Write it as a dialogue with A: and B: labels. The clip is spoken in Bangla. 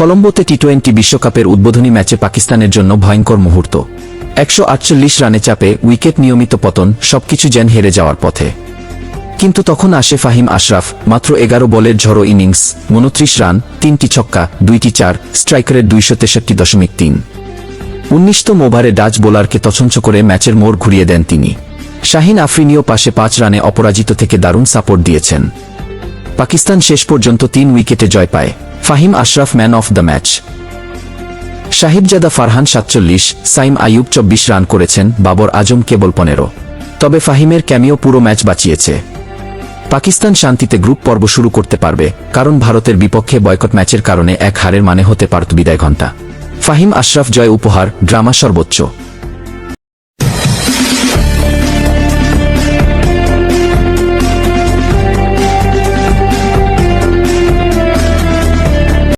A: কলম্বোতে টি টোয়েন্টি বিশ্বকাপের উদ্বোধনী ম্যাচে পাকিস্তানের জন্য ভয়ঙ্কর মুহূর্ত। একশো আটচল্লিশ রানে চাপে উইকেট নিয়মিত পতন, সবকিছু যেন হেরে যাওয়ার পথে। কিন্তু তখন আসে ফাহিম আশরাফ, মাত্র এগারো বলের ঝড়ো ইনিংস, উনত্রিশ রান, তিনটি ছক্কা, দুইটি চার, স্ট্রাইকারের দুইশো তেষট্টি দশমিক তিন। উনিশতম ওভারে ডাচ বোলারকে তছঞ্চ করে ম্যাচের মোড় ঘুরিয়ে দেন তিনি। শাহিন আফ্রিনীয় পাশে পাঁচ রানে অপরাজিত থেকে দারুণ সাপোর্ট দিয়েছেন। পাকিস্তান শেষ পর্যন্ত তিন উইকেটে জয় পায়। Fahim Ashraf man of the match. Sahibzada Farhan সাতচল্লিশ, সাইম আইয়ুব চব্বিশ রান করেছেন, বাবর আজম কেবল পনেরো। তবে ফাহিমের ক্যামিও পুরো ম্যাচ বাঁচিয়েছে। পাকিস্তান শান্তিতে গ্রুপ পর্ব শুরু করতে পারবে, কারণ ভারতের বিপক্ষে বয়কট ম্যাচের কারণে এক হারের মানে হতে পারত বিদায় ঘণ্টা ফাহিম আশরাফ জয় উপহার, ড্রামা সর্বোচ্চ।